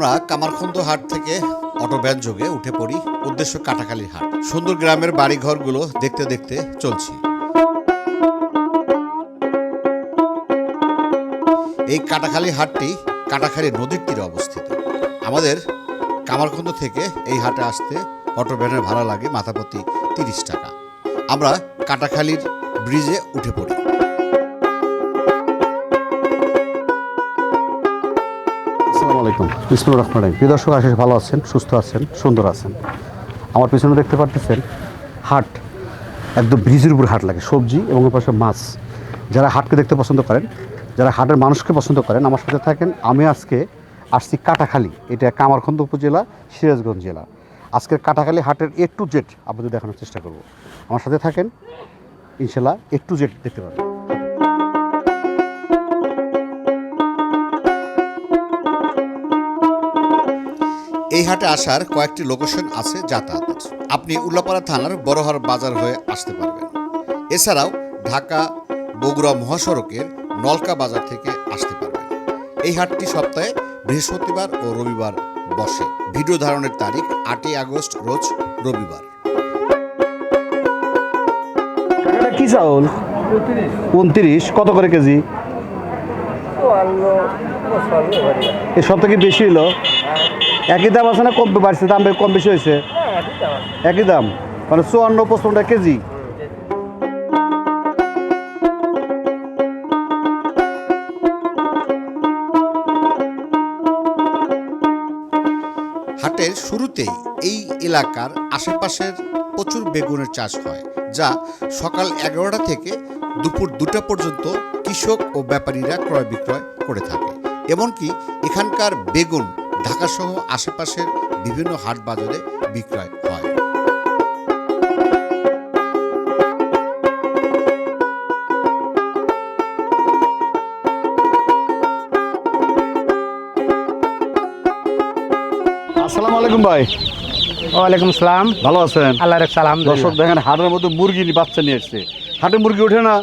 আমরা কামারখন্দ হাট থেকে অটো ভ্যান যোগে উঠে পড়ি উদ্দেশ্য কাটাখালীর হাট। সুন্দর গ্রামের বাড়িঘরগুলো দেখতে দেখতে চলছি। এই কাটাখালী হাটটি কাটাখালী নদীর তীরে অবস্থিত। আমাদের কামারখন্দ থেকে এই হাটে আসতে অটো ভ্যানের ভাড়া লাগে মাথাপ্রতি তিরিশ টাকা। আমরা কাটাখালীর ব্রিজে উঠে পড়ি। আলাইকুম। বিসমুল রহমান রাহিম। প্রিয় দর্শক, আশিস ভালো আছেন, সুস্থ আছেন, সুন্দর আছেন? আমার পিছনে দেখতে পারতেছেন হাট, একদম ব্রিজের উপর হাট লাগে, সবজি এবং পাশে মাছ। যারা হাটকে দেখতে পছন্দ করেন, যারা হাটের মানুষকে পছন্দ করেন, আমার সাথে থাকেন আমি আজকে আসছি কাটাখালী। এটা কামারখন্দ উপজেলা, সিরাজগঞ্জ জেলা। আজকের কাটাখালী হাটের এ টু জেড আপনাদের দেখানোর চেষ্টা করব। আমার সাথে থাকেন ইনশাল্লাহ এ টু জেড দেখতে পাবেন। এই হাটে আসার কয়েকটি লোকেশন আছে যাতায়াতের আপনি উল্লাপাড়া থানার বড়হার বাজার হয়ে আসতে পারবেন। এছাড়াও ঢাকা বগুড়া মহাসড়কের নলকা বাজার থেকে আসতে পারবেন। এই হাটটি সপ্তাহে বৃহস্পতিবার ও রবিবার বসে। ভিডিও ধারণের তারিখ আটই আগস্ট, রোজ রবিবার। কি চাউল? উনত্রিশ। কত করে কেজি? এ সব থেকে বেশি হলো। একই দাম আছে না কম বাড়ছে? দাম কম বেশি হয়েছে। একই দাম মানে চুয়ান্ন পঁচপন্ন কেজি? হাটের শুরুতেই এই এলাকার আশেপাশের প্রচুর বেগুনের চাষ হয় যা সকাল এগারোটা থেকে দুপুর দুটা পর্যন্ত কৃষক ও ব্যাপারীরা ক্রয় বিক্রয় করে থাকে। এমনকি এখানকার বেগুন ঢাকাসহ আশেপাশের বিভিন্ন হাট বাজারে বিক্রয় হয়। আসসালামু আলাইকুম ভাই। ওয়ালাইকুম সালাম। ভালো আছেন? আল্লাহ রেখ সালাম দর্শক দেখেন হাটের মধ্যে মুরগি বাচ্চা নিয়ে এসছে। হাটে মুরগি ওঠে না?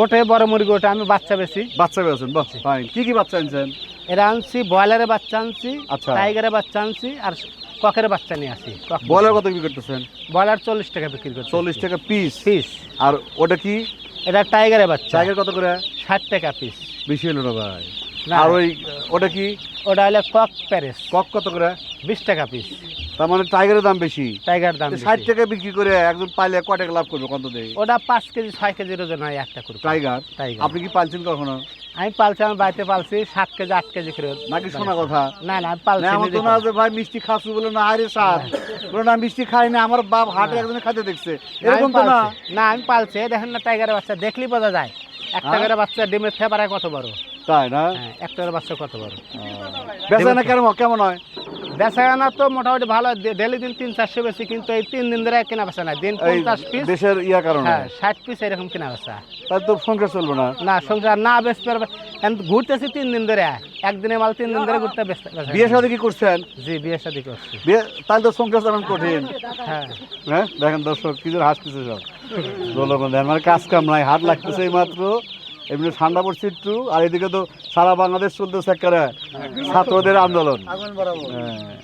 ওঠে বড় মুরগি ওঠে আমি বাচ্চা বেশি বাচ্চা পেয়েছেন বাহ ফাইন কি কি বাচ্চা আনছেন? এরা আনছি ব্রয়লারের বাচ্চা আনছি আচ্ছা। টাইগারের বাচ্চা আনছি আর ককের বাচ্চা নিয়ে আসি। ব্রয়লার কত বিক্রি করতেছেন? ব্রয়লার চল্লিশ টাকা বিক্রি করছি চল্লিশ টাকা পিস পিস আর ওটা কি? এটা টাইগারের বাচ্চা। টাইগার কত করে? ষাট টাকা পিস বেশি হলো ভাই। আর ওই ওটা কি? ওটা হলে কক প্যারেস। কক কত করে? বিশ টাকা পিস তার মানে টাইগারের দাম বেশি। টাইগার দাম ষাট। টাকা বিক্রি করে একজন পাইলে ক টাকা লাভ করবে কত দেয়? ওটা পাঁচ কেজি ছয় কেজির ওজন হয় একটা করে। টাইগার টাইগার আপনি কি পালছেন কখনো? আমি পালছি আমি বাড়িতে পালছি সাত কেজি আট কেজি করে। নাকি শোনা কথা? না না আমি পালছি আমার তো না যে ভাই মিষ্টি খাচ্ছু বলে না আরে স্যার। বলে না মিষ্টি খাই না আমার বাপ হাটে একজন খাইতে দেখছে। এরকম তো না? না আমি পালছি। দেখেন না টাইগারের বাচ্চা। দেখলি বোঝা যায়। একটা হ্যাঁ? করে বাচ্চা ডিমের ফেপারায় কত বড়? তাই না? হ্যাঁ একটা বাচ্চা কত বড়? বেচা না কেমন কেমন হয়? বেচা কেনা তো মোটামুটি ভালো ডেলি দিন তিন চারশো বেশি কিন্তু এই তিন দিন ধরে কেনা বেচা না দিন পঞ্চাশ পিস দেশের ইয়া কারণে। হ্যাঁ ষাট পিস এরকম কেনা বেচা। তাই তো সংসার চলবে না। না সংসার না বেচতে পারবে। ঘুরতেছি তিন দিন ধরে। একদিনে মাল তিন দিন ধরে ঘুরতে বেচতে বিয়ে। সাথে কি করছেন? জি বিয়ে শাদি করছি। বিয়ে তাহলে তো সংসার চালান কঠিন। হ্যাঁ। হ্যাঁ দেখেন দর্শক কি জন্য হাসতেছে সব। জনগণ দেখেন মানে কাজ কাম নাই হাত লাগতেছে এই মাত্র। এমনি ঠান্ডা পড়ছে একটু আর এদিকে তো সারা বাংলাদেশ চলতেছে একেবারে ছাত্রদের আন্দোলন। হ্যাঁ।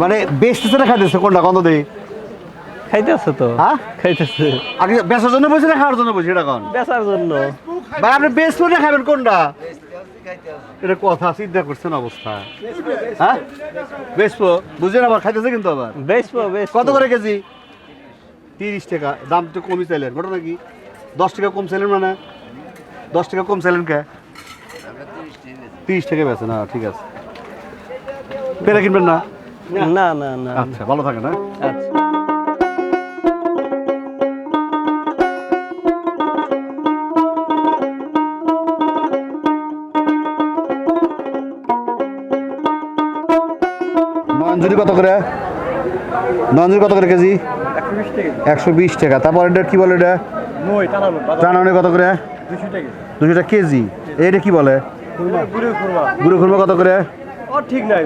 মানে বেচতেছে না খাইতেছে কোনটা? কত দেই? খাইতেছে তো। হ্যাঁ? খাইতেছে। আগে বেচার জন্য বসে না খাওয়ার জন্য বসে এটা কোন? বেচার জন্য। ভাই আপনি বেচবো না খাবেন কোনটা? এটা কথা চিন্তা করছেন অবস্থা। হ্যাঁ? বেচবো। বুঝলেন আবার খাইতেছে কিন্তু আবার? বেচ কত করে কেজি? তিরিশ টাকা। দাম তো কমই চাইলেন। ঘটনা কি? দশ টাকা কম চাইলেন মানে? দশ টাকা কম চাইলেন কে? তিরিশ টাকা বেছে না ঠিক আছে। পেরে কিনবেন না? না না না। আচ্ছা ভালো থাকে না আচ্ছা। নয়নজুরি কত করে? নয়নজুরি কত করে কেজি? একশো বিশ টাকা তারপর এটা কি বলে এটা? টানানি কত করে? দুশো টাকা কেজি। এটা কি বলে? গুঁড়ো খুরমা। কত করে? ঠিক নাই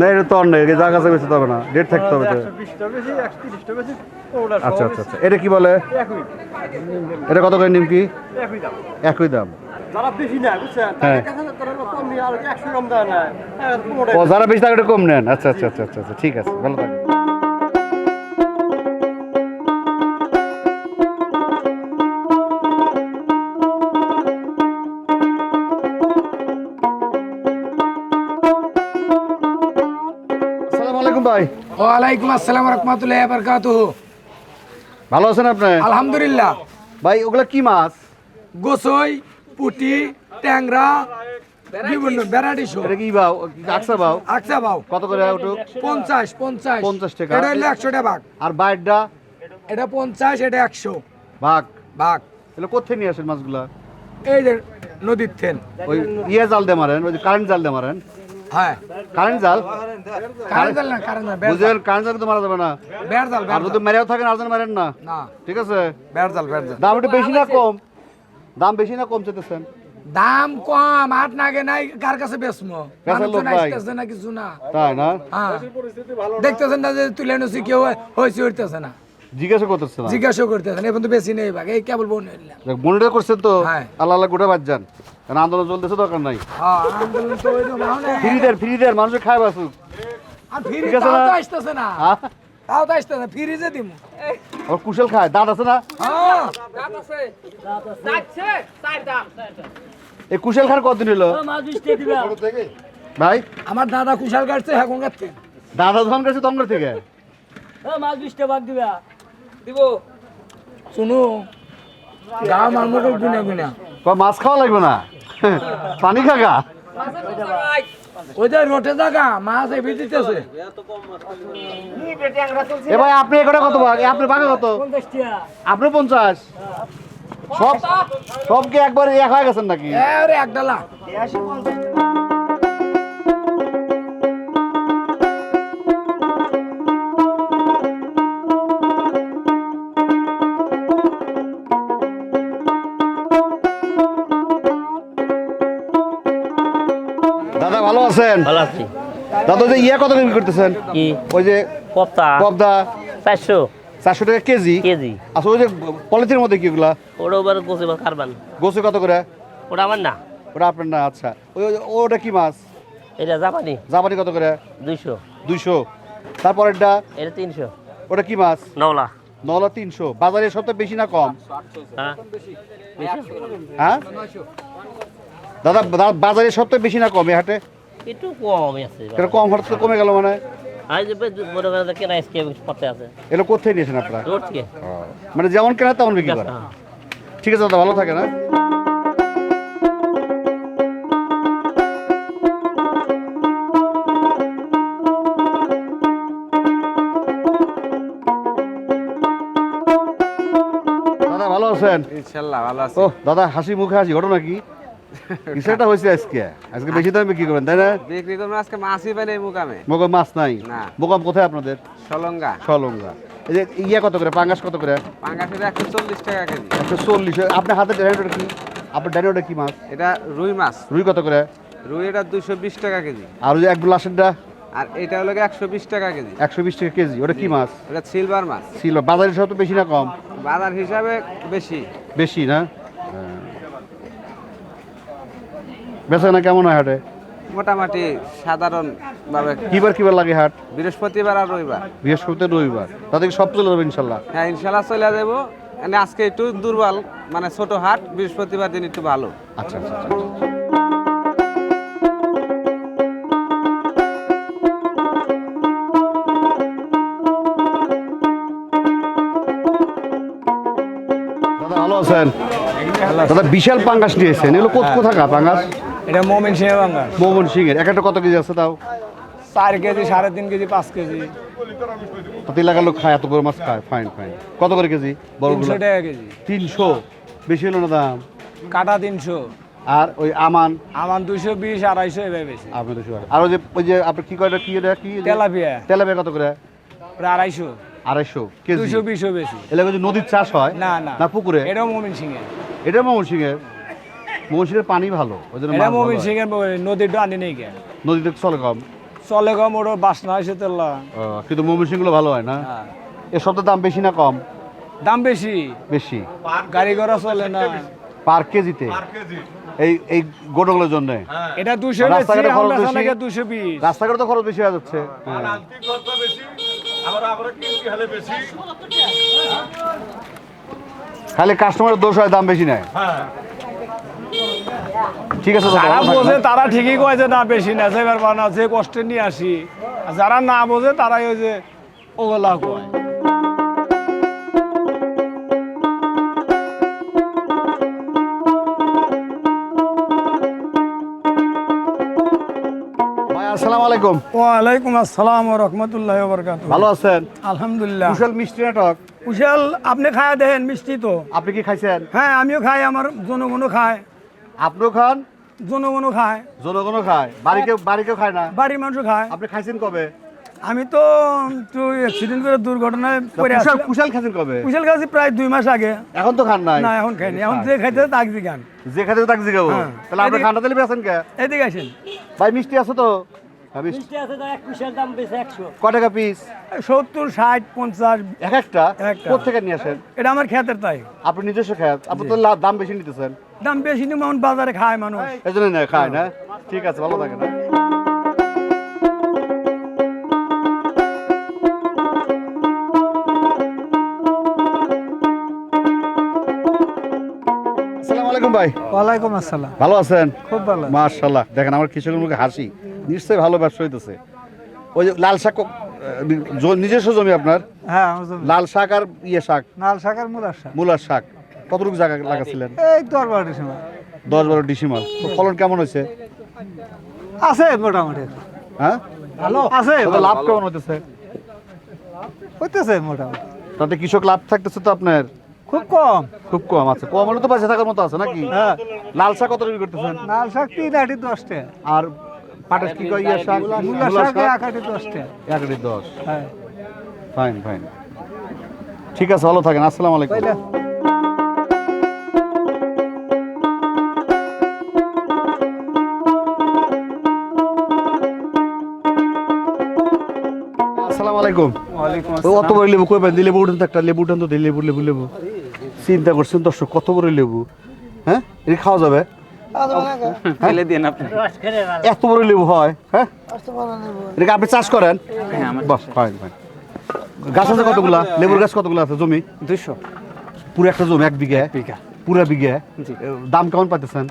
না এটা তো বেশি হবে না। ডেট থাকতে হবে আচ্ছা আচ্ছা আচ্ছা। এটা কি বলে? এটা কত করে নিমকি একই দাম। যারা বেশি নেয় বুঝছেন? হ্যাঁ। তাদের কাছে তারা কম নিয়ে আর একশো গ্রাম দেয় না। হ্যাঁ, ও যারা বেশি টাকা কম নেন। আচ্ছা আচ্ছা আচ্ছা আচ্ছা আচ্ছা ঠিক আছে ভালো থাকবেন। আসসালামু আলাইকুম ভাই। ওয়ালাইকুম আসসালাম রহমতুল্লাহ বরকাত ভালো আছেন আপনি? আলহামদুলিল্লাহ। ভাই ওগুলা কি মাছ? গোসই। পুটি ট্যাংরা বিভিন্ন ভ্যারাইটি শো এটা কি বাউ? আকসা বাউ? আচ্ছা বাউ। কত করে ওটুক? পঞ্চাশ পঞ্চাশ। 50 টাকা। এটা হলো একশো টাকা ভাগ। আর বাইরটা? এটা পঞ্চাশ এটা একশো। ভাগ। ভাগ। এগুলো কোথায় নিয়ে আসেন মাছগুলা? এই যে নদীর থেন। ওই ইয়ে জাল দিয়ে মারেন ওই কারেন্ট জাল দিয়ে মারেন। হ্যাঁ। কারেন্ট জাল? কারেন্ট জাল না কারেন্ট জাল বুঝলেন কারেন্ট জাল তো মারা যাবে না। বেড় জাল আর যদি মেরেও থাকেন আর মারেন না। না। ঠিক আছে? বেড় জাল বেড় জাল। দাম একটু বেশি না কম? দাম বেশি না কম চেতেছেন দাম কম আট নাগে নাই কার কাছে বেসমো মানুষজন আসতেছে না কিছু না। তাই না? হ্যাঁ। দেখতেছেন না যে তুলে এনেছি কেউ হয়েছে উঠতেছে না। জিজ্ঞাসা করতেছে না? জিজ্ঞাসা করতেছেন এখন তো বেশি নেই ভাগ এই কেবল বোন মনিটর করছেন তো হ্যাঁ। আল্লাহ আল্লাহ গোটা বাদ যান। কারণ আন্দোলন চলতেছে দরকার নাই। হ্যাঁ আন্দোলন তো ওই রকম ফ্রি দেন ফ্রি দেন মানুষের খায় বাসুক আর ফ্রি আসতেছে না। হ্যাঁ? তাও তো আসতেছে না ফ্রিজে দিম। আবার কুশল খায় দাঁত আছে না? হ্যাঁ এই কুশল খার কতদিন হলো? ভাই? আমার দাদা কুশাল কাটছে এখন কাটছে দাদা ধন গেছে তঙ্গর থেকে? শুনু গা মুখে গুনা গুনা। মাছ খাওয়া লাগবে না? পানি খাগা ওই যে রোটে জায়গা মাছ এবার দিতেছে। এ ভাই আপনি এখানে কত ভাগ? আপনি ভাগে কত? আপনি পঞ্চাশ? সব সবকে একবার এক হয়ে গেছেন নাকি? আরে এক ডালা আছেন ভালো আছি। দাদা যে ইয়া কত করে বিক্রি করতেছেন? কি? ওই যে কপ্তা পবদা চারশো। চারশো টাকা কেজি? কেজি। আচ্ছা ওই যে পলিথিনের মধ্যে কি ওগুলা? ওটা ওবার গোছে কারবান। গোসে কত করে? ওটা আমার না। ওটা আপনার না আচ্ছা। ওই ওটা কি মাছ? এটা জাপানি। জাপানি কত করে? দুইশো। দুইশো। তারপরেরটা? এটা এটা তিনশো। ওটা কি মাছ? নওলা। নলা তিনশো। বাজারে সবথেকে বেশি না কম? হ্যাঁ। হ্যাঁ? দাদা বাজারে সবথেকে বেশি না কম এই হাটে? একটু কম আছে কেন কম হঠাৎ করে কমে গেল মানে? আজ যে বড় করে কেনা আজকে পড়তে আছে। এগুলো কোথায় নিয়েছেন আপনারা রোড থেকে মানে যেমন কেনা তেমন বিক্রি করে। ঠিক আছে দাদা ভালো থাকে না দাদা ভালো আছেন? ইনশাল্লাহ ভালো আছি। ও দাদা হাসি মুখে হাসি ঘটনা কি? বিষয়টা হয়েছে আজকে? আজকে বেশি দামে বিক্রি করবেন তাই না? বিক্রি করব আজকে মাছই পাই নাই মুকামে। মোকাম মাছ নাই? না। মোকাম কোথায় আপনাদের? সলঙ্গা। সলঙ্গা। এই যে ইয়া কত করে? পাঙ্গাস কত করে? পাঙ্গাসের একশো চল্লিশ টাকা কেজি। একশো চল্লিশ। আপনার হাতে ড্যানিওটা কি? আপনার ড্যানিওটা কি মাছ? এটা রুই মাছ। রুই কত করে? রুই এটা দুশো বিশ টাকা কেজি। আর ওই যে এক গ্লাসেরটা আর এটা হলো একশো বিশ টাকা কেজি। একশো বিশ টাকা কেজি। ওটা কি মাছ? এটা সিলভার মাছ। ছিল বাজারের সব তো বেশি না কম? বাজার হিসাবে বেশি। বেশি না? বেচা না কেমন হয় হাটে? মোটামুটি সাধারণ ভাবে কিবার কিবার লাগে হাট? বৃহস্পতিবার আর রবিবার। বৃহস্পতি রবিবার। তাদের সব চলে যাবে ইনশাল্লাহ? হ্যাঁ ইনশাল্লাহ চলে যাব। মানে আজকে একটু দুর্বল মানে ছোট হাট বৃহস্পতিবার দিন একটু ভালো। আচ্ছা আচ্ছা আচ্ছা, দাদা ভালো আছেন? দাদা বিশাল পাঙ্গাস নিয়েছেন। এগুলো কোথ কোথাকা পাঙ্গাস? এটা মোমেন সিংহ বাঙ্গা মোহন সিং এর এক একটা কত কেজি আছে তাও? চার কেজি সাড়ে তিন কেজি পাঁচ কেজি। তাতে এলাকার লোক খায় এত মাছ খায় ফাইন ফাইন কত করে কেজি? বড়গুলো? তিনশো টাকা কেজি। তিনশো? বেশি হলো না দাম? কাটা তিনশো। আর ওই আমান? আমান দুশো বিশ আড়াইশো এবার বেশি। আপনার দুশো আর ওই যে ওই যে আপনার কি কয়টা কি এটা কি? তেলাপিয়া। তেলাপিয়া কত করে? প্রায় আড়াইশো। আড়াইশো কেজি। দুশো বিশও বেশি। এলাকা যে নদীর চাষ হয়? না না। না পুকুরে? এটাও মোমিন সিংহে এটা ময়মন সিং এর পানি ভালো ওই জন্য এটা হয়। সিংহের নদীর ডানি নেই কে নদীতে চলে কম চলে গম ওর বাসনা হয়েছে তেলা কিন্তু মৌসুমগুলো ভালো হয় না? হ্যাঁ। এর দাম বেশি না কম? দাম বেশি। বেশি? গাড়ি ঘোড়া চলে না। পার কেজিতে? এই এই গোটগুলোর জন্য? এটা দুশো রাস্তাঘাটে খরচ বেশি। দুশো বিশ? রাস্তাঘাটে তো খরচ বেশি হয়ে যাচ্ছে। হ্যাঁ। খালি কাস্টমারের দোষ হয় দাম বেশি নেয়। ঠিক আছে যারা বোঝে তারা ঠিকই কয় যে না বেশি না সেবার বানা যে কষ্টে নিয়ে আসি। আর যারা না বোঝে তারাই ওই যে ওগুলা কয়। আসসালামু আলাইকুম। ওয়ালাইকুম আসসালাম রহমতুল্লাহ ভালো আছেন? আলহামদুলিল্লাহ। কুশল মিষ্টি নাটক কুশাল আপনি খায় দেখেন মিষ্টি তো। আপনি কি খাইছেন? হ্যাঁ আমিও খাই আমার জনগণও খায়। আপনিও খান? জনগণও খায়। জনগণও খায়। বাড়ি কেউ বাড়ি কেউ খায় না? বাড়ির মানুষ খায়। আপনি খাইছেন কবে? আমি তো অ্যাক্সিডেন্ট করে দুর্ঘটনায় কুশাল খাইছেন কবে? কুশাল খাইছি প্রায় দুই মাস আগে। এখন তো খান নাই? না এখন খাইনি। এখন যে খাইতে তাক দিগান যে খাইতে তাক জিগাবো হ্যাঁ। তাহলে আপনি খান্না তেলে বেছেন কে? এদিকে আসেন। ভাই মিষ্টি আছে তো? ক টাকা পিস সত্তর ষাট পঞ্চাশ। এক একটা? কোথেকে নিয়ে আসেন? এটা আমার খেতের তাই। আপনি নিজস্ব খেত আপনি তো দাম বেশি নিতেছেন। দাম বেশি নিয়ে এখন বাজারে খায় মানুষ। এই জন্য খায় না? ঠিক আছে ভালো থাকে না ভাই। ওয়ালাইকুম আসসালাম। ভালো আছেন? খুব ভালো। মাশাল্লাহ দেখেন আমার কৃষকের মুখে হাসি। নিশ্চয়ই ভালো ব্যবসা হইতেছে। ওই যে লাল শাক নিজস্ব জমি আপনার? হ্যাঁ লাল শাক আর ইয়ে শাক? নাল শাকের মূলার শাক। মূলার শাক। কতটুকু জায়গা লাগাছিলেন? এই দর বারোটির সময় দশ বারো ডিসিমাল তো ফলন কেমন হয়েছে? আছে মোটামুটি। হ্যাঁ? ভালো। আছে লাভ কেমন হইতেছে? হইতেছে মোটামুটি। তাতে কৃষক লাভ থাকতেছে তো আপনার? খুব কম। খুব কম আছে। কম হলে তো পাশে থাকার মতো আছে নাকি? হ্যাঁ। লাল শাক কত বিক্রি করতেছেন? লাল শাক তিন আটি দশটা। আর পাটের কি কয় ইয়ে শাক? মূলা শাক এক আটি এক আটি দশ। হ্যাঁ। Fine fine. ঠিক আছে ভালো থাকেন। আসসালামু আলাইকুম। আসসালামু আলাইকুম। ওই অত বড় লেবু কই পান লেবু উঠেন তো একটা লেবু উঠেন তো লেবু লেবু লেবু। চিন্তা করছেন দর্শক কত বড় লেবু? হ্যাঁ? এটা খাওয়া যাবে? ফেলে দিন আপনি। এত বড় লেবু হয় হ্যাঁ? এটাকে আপনি চাষ করেন? বাহ ফাইন ফাইন গাছ আছে কতগুলা? লেবুর গাছ কতগুলা আছে? জমি? দুশো পুরো একটা জমি এক বিঘা? বিঘা। পুরো বিঘা? দাম কেমন পাইতেছেন?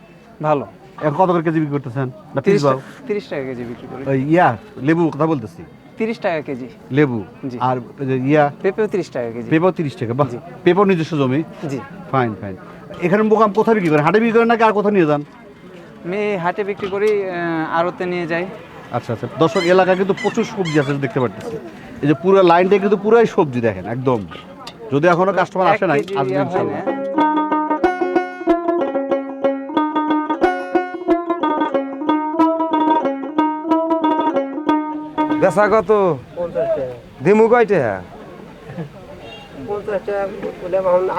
ভালো। এখন কত করে কেজি বিক্রি করতেছেন? না তিরিশ তিরিশ টাকা কেজি বিক্রি করি। ইয়া লেবু কথা বলতেছি। তিরিশ টাকা কেজি। লেবু? আর ইয়া? পেঁপেও তিরিশ টাকা কেজি। পেপার তিরিশ টাকা বাহ। পেপার নিজস্ব জমি? জি। ফাইন ফাইন এখানে বোকাম কোথায় বিক্রি করেন? হাটে বিক্রি করেন নাকি আর কোথাও নিয়ে যান? আমি হাটে বিক্রি করি আড়তে নিয়ে যাই। আচ্ছা আচ্ছা। দর্শক এলাকায় কিন্তু প্রচুর সবজি আছে দেখতে পাচ্ছি এই যে পুরো লাইনটা কিন্তু পুরাই সবজি দেখেন একদম। যদি এখনও কাস্টমার আসে নাই আসবে। না। বেচা কত? দিমু কয়টা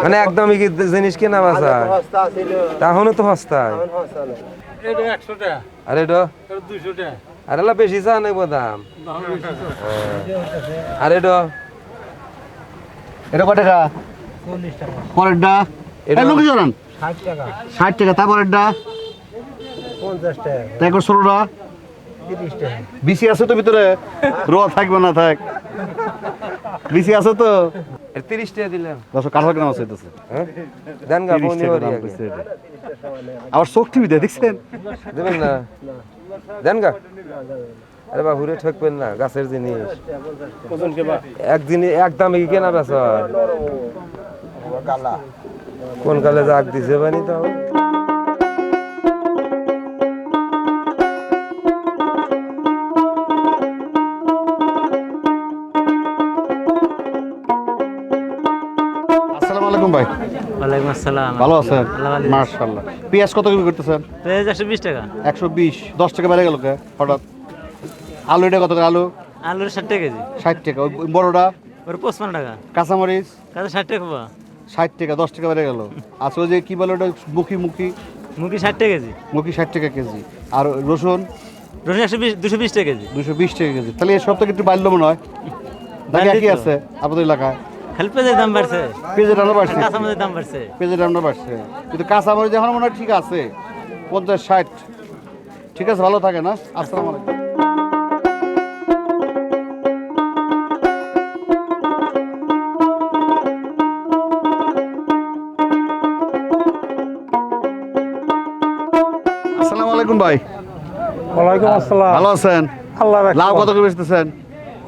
মানে একদমই কি জিনিস কেনা বেচা তাহলে তো সস্তায় আরে এটা? আরে বেশি চা দাম আরে এটা? এটা কত টাকা? পরেরটা? এটা লোক জানান ষাট টাকা। তারপরেরটা? ষোলোটা? বিসি আছে তো ভিতরে? রোয়া থাকবে না থাক। বিসি আছে তো? এর তিরিশ টাকা দিলাম। দশ কাঁঠাল গ্রাম আছে এটাতে। হ্যাঁ? দেন গা বনি হরি আগে আবার শোক টিভি দেখছেন? দেবেন না। দেন গা। আরে বাবুরে ঠকবেন না গাছের জিনিস। একদিন একদম কি কেনা বেচা কোন কালে জাগ দিছে বানি তাও ভাই? ওয়ালাইকুম আসসালাম। ভালো আছেন। মার্শাল্লাহ। পেঁয়াজ কত করে করতেছেন? পেঁয়াজ একশো বিশ টাকা। একশো বিশ। দশ টাকা বেড়ে গেল কে? হঠাৎ। আলু এটা কত আলু? আলুর ষাট টাকা কেজি। ষাট টাকা। ওই বড়টা? ওর পঁচপান্ন টাকা। কাঁচামরিচ? কাজে ষাট টাকা ষাট টাকা দশ টাকা বেড়ে গেল। আচ্ছা ওই যে কি বলে ওটা? মুখী মুখী? মুরগি ষাট টাকা কেজি। মুখি ষাট টাকা কেজি। আর রসুন? রসুন একশো বিশ দুশো বিশ টাকা কেজি। দুশো বিশ টাকা কেজি। তাহলে এই সপ্তাহে একটু বাড়লো মনে হয়? একই তো। আছে আপনাদের এলাকায়? খালি পেঁয়াজের দাম বাড়ছে। পেঁয়াজের দামও বাড়ছে। কাঁচামরিচের দাম বাড়ছে। পেঁয়াজের দামটা বাড়ছে। কিন্তু কাঁচামরিচ এখন মনে হয় ঠিক আছে। পঞ্চাশ ষাট। ঠিক আছে ভালো থাকে না? আসসালামু আলাইকুম। আসসালামু আলাইকুম ভাই। ওয়ালাইকুম আসসালাম। ভালো আছেন? আল্লাহ লাভ কত করে বেচতেছেন?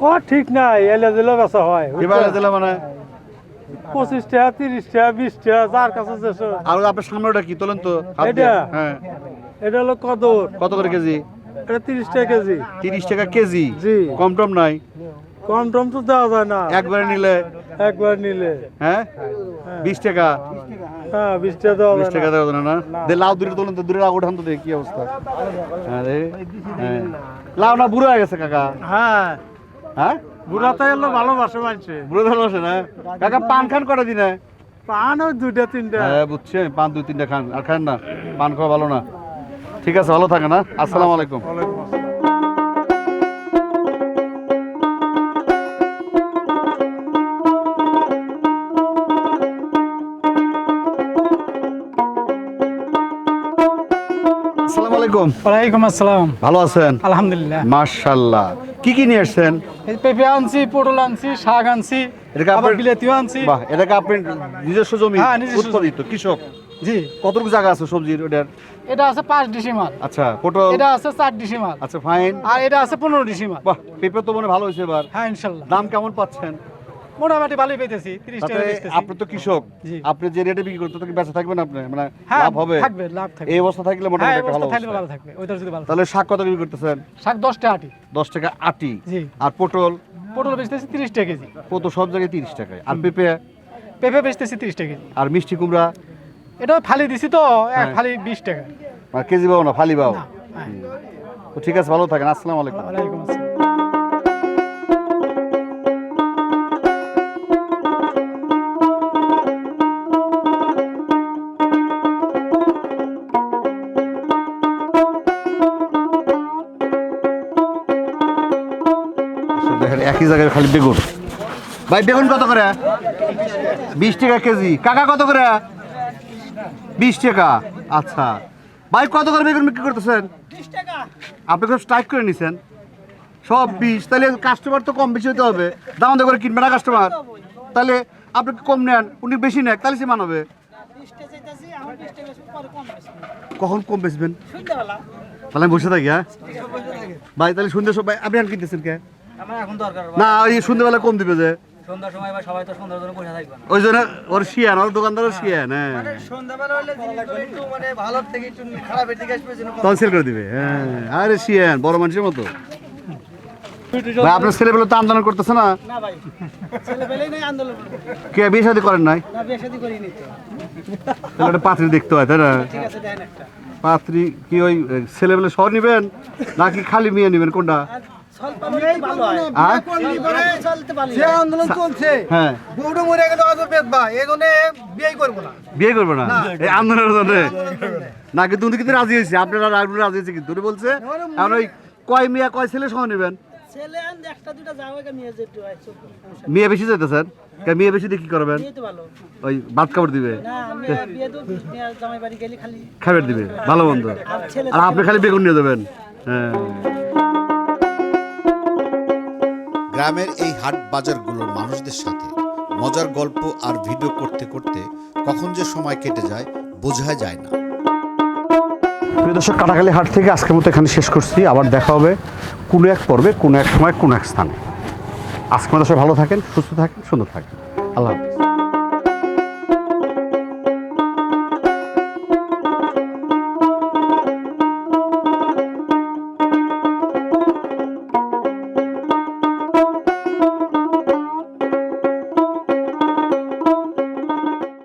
ও ঠিক নাই এলে দিলে বেচা হয় কীভাবে দিলে মানে? পঁচিশ টাকা তিরিশ টাকা বিশ টাকা যার কাছে আর আপনার সামনে ওটা কি? তোলেন তো এটা? হ্যাঁ। এটা হলো কদর। কত করে কেজি? এটা তিরিশ টাকা কেজি। তিরিশ টাকা কেজি? জি। কম টম নাই? কম টম তো দেওয়া যায় না। একবারে নিলে? একবার নিলে। হ্যাঁ? বিশ টাকা? হ্যাঁ বিশ টাকা দেওয়া বিশ টাকা দেওয়া না? দে লাউ দূরে তোলেন তো দূরে লাউ ওঠান তো দেখি কি অবস্থা। হ্যাঁ রে। হ্যাঁ। লাউ না বুড়ো হয়ে গেছে কাকা? হ্যাঁ। হ্যাঁ? বুড়াতে এলো ভালোবাসে মানছে। বুড়ো আছে না? কাকা পান খান কটা দিনে পান ওই দুইটা তিনটা। হ্যাঁ বুঝছি পান দুই তিনটা খান। আর খান না পান খাওয়া ভালো না। ঠিক আছে ভালো থাকে না আসসালামু আলাইকুম। আসসালামু আলাইকুম। ওয়ালাইকুম আসসালাম। ভালো আছেন? আলহামদুলিল্লাহ। মাশাল্লাহ। কি কি নিয়ে এসছেন পেঁপে আনছি পটল আনছি শাক আনছি এটাকে আবার বিলাতিও আনছি। বাহ এটাকে আপনি নিজস্ব জমি হ্যাঁ, নিজস্ব জমি। উৎপাদিত কৃষক। জি। কতটুকু জায়গা আছে সবজির ওটার? এটা আছে পাঁচ ডিসি মাল আচ্ছা পটল? এটা আছে চার ডিসি মাল আচ্ছা ফাইন? আর এটা আছে পনেরো ডিসিমাল। বাহ পেঁপে তো মনে ভালো হয়েছে এবার। হ্যাঁ ইনশাল্লাহ। দাম কেমন পাচ্ছেন? মোটামুটি ভালোই পেতেছি টাকা বেচতেছি। আপনি তো কৃষক আপনি যে রেটে বিক্রি করতে তো কি বেঁচে থাকবেন আপনি? মানে হ্যাঁ লাভ হবে? থাকবে লাভ থাকবে। এই অবস্থা থাকলে হ্যাঁ মোটামুটি অবস্থা ভালো থাকলে ভালো থাকবে ওইটার যদি ভালো তাহলে শাক কত বিক্রি করতেছেন? শাক দশটা আটি। দশ টাকা আটি? আর পটল? পটল বেচতেছি তিরিশ টাকা কেজি। কত সব জায়গায় তিরিশ টাকায়। আর পেঁপে? পেঁপে বেচতেছি তিরিশ টাকা কেজি। আর মিষ্টি কুমড়া? এটা ফালি দিছি তো এক হ্যাঁ। ফালি বিশ টাকা। আর কেজি পাও না ফালি হ্যাঁ। তো ঠিক আছে ভালো থাকেন আসসালামু আলাইকুম। একই জায়গায় খালি বেগুন। ভাই, বেগুন কত করে? বিশ টাকা কেজি। কাকা কত করে? বিশ টাকা। আচ্ছা। ভাই, কত করে বেগুন বিক্রি করতেছেন? আপনি তো স্ট্রাইক করে নিছেন। সব বিশ। তাহলে কাস্টমার তো কম বেশি হতে হবে। দাম দা করে কিনবে না কাস্টমার তাহলে আপনি কম নেন? উনি বেশি নেন তাহলে সে মানবে কখন কম বেচবেন? তাহলে আমি বসে থাকি হ্যাঁ? ভাই, তাহলে সন্ধ্যে সব ভাই, আপনি আর কিনতেছেন কে? না ওই সন্ধ্যেবেলা কম দিবে যে। সন্ধ্যার সময় বা সবাই তো সন্ধ্যার জন্য বসে থাকবে ওই জন্য ওর শিয়ান ওর দোকানদারও শিয়ান হ্যাঁ। তখন সেল করে দিবে হ্যাঁ। আরে শিয়ান বড় মানুষের মতো। ভাই আপনার তো আন্দোলন করতেছে না? কে বিয়ে শাদী করেন নাই? তাহলে পাত্রী দেখতে হয় তাই না? পাত্রী কি ওই ছেলেবেলা শহর নিবেন নাকি খালি মেয়ে নিবেন কোনটা? আন্দোলন চলছে হ্যাঁ। বউটা মরে গেলে অত বেদবা এই জন্য বিয়ে করব না। বিয়ে করবে না? এই আন্দোলনের জন্য? না কিন্তু উনি কিন্তু রাজি হয়েছে। আপনারা রাজি রাজি হয়েছে কিন্তু। উনি বলছে এখন ওই কয় মেয়ে কয় ছেলে সহ নেবেন? ছেলে আন একটা দুটা যাওয়া মেয়ে যেতে হয় মেয়ে বেশি যেতেছেন কে মেয়ে বেশি দিয়ে কি করবেন? ভালো। ওই ভাত কাপড় দিবে? না মেয়ে বিয়ে তো মেয়ে জামাই বাড়ি গেলে খালি খাবার দিবে। ভালো মন্দ ছেলে আর আপনি খালি বেগুন নিয়ে যাবেন। হ্যাঁ। গ্রামের এই হাট বাজারগুলোর মানুষদের সাথে মজার গল্প আর ভিডিও করতে করতে কখন যে সময় কেটে যায় বোঝা যায় না। প্রিয় দর্শক, কাটাখালি হাট থেকে আজকের মতো এখানে শেষ করছি। আবার দেখা হবে কোনো এক পর্বে, কোনো এক সময়, কোনো এক স্থানে। আজকে মতো ভালো থাকেন, সুস্থ থাকেন, সুন্দর থাকেন। আল্লাহ হাফিজ।